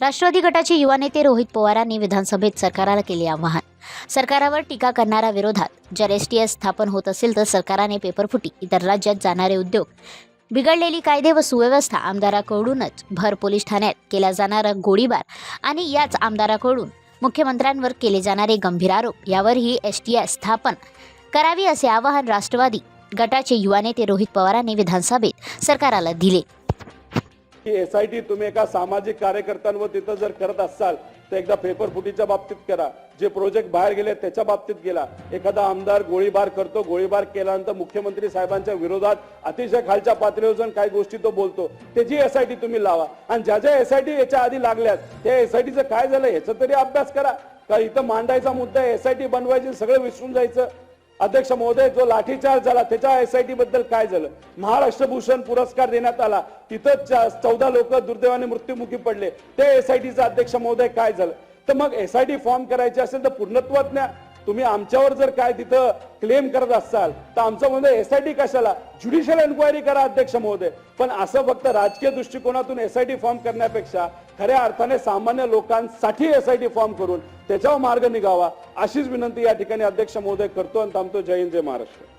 राष्ट्रवादी गटाचे युवा नेते रोहित पवारांनी विधानसभेत सरकारला केले आवाहन. सरकारावर टीका करणाऱ्या विरोधात जर एस टी एस स्थापन होत असेल तर सरकाराने पेपरफुटी इतर राज्यात जाणारे उद्योग बिघडलेली कायदे व सुव्यवस्था आमदाराकडूनच भर पोलीस ठाण्यात केला जाणारा गोळीबार आणि याच आमदाराकडून मुख्यमंत्र्यांवर केले जाणारे गंभीर आरोप यावरही एस टी एस स्थापन करावी असे आवाहन राष्ट्रवादी गटाचे युवा नेते रोहित पवारांनी विधानसभेत सरकाराला दिले. की एस आय टी तुम्ही एका सामाजिक कार्यकर्त्यांवर तिथं जर करत असाल तर एकदा पेपर फुटीच्या बाबतीत करा. जे प्रोजेक्ट बाहेर गेले त्याच्या बाबतीत गेला. एखादा आमदार गोळीबार करतो गोळीबार केल्यानंतर मुख्यमंत्री साहेबांच्या विरोधात अतिशय खालच्या पातळीवर जाऊन काही गोष्टी तो बोलतो. त्याची एस आय टी तुम्ही लावा. आणि ज्या ज्या एस आय टी याच्या आधी लागल्यात त्या एस आय टीचं काय झालं ह्याचा तरी अभ्यास करा. का इथं मांडायचा मुद्दा एस आय टी बनवायची सगळं विसरून जायचं? अध्यक्ष महोदय जो लाठीचार्ज झाला त्याच्या एस आय टी बद्दल काय झालं? महाराष्ट्र भूषण पुरस्कार देण्यात आला. तिथं चौदा लोक दुर्दैवाने मृत्युमुखी पडले. ते एस आय टीचा अध्यक्ष महोदय काय झालं? तर मग एस आय टी फॉर्म करायची असेल तर पूर्णत्वात तुम्ही आमच्यावर जर काय तिथं क्लेम करत असाल तर आमचं म्हणजे एसआयटी कशाला? ज्युडिशियल एन्क्वायरी करा अध्यक्ष महोदय. पण असं फक्त राजकीय दृष्टिकोनातून एसआयटी फॉर्म करण्यापेक्षा खऱ्या अर्थाने सामान्य लोकांसाठी एसआयटी फॉर्म करून त्याच्यावर मार्ग निघावा अशीच विनंती या ठिकाणी अध्यक्ष महोदय करतो आणि थांबतो. जय हिंद जय महाराष्ट्र.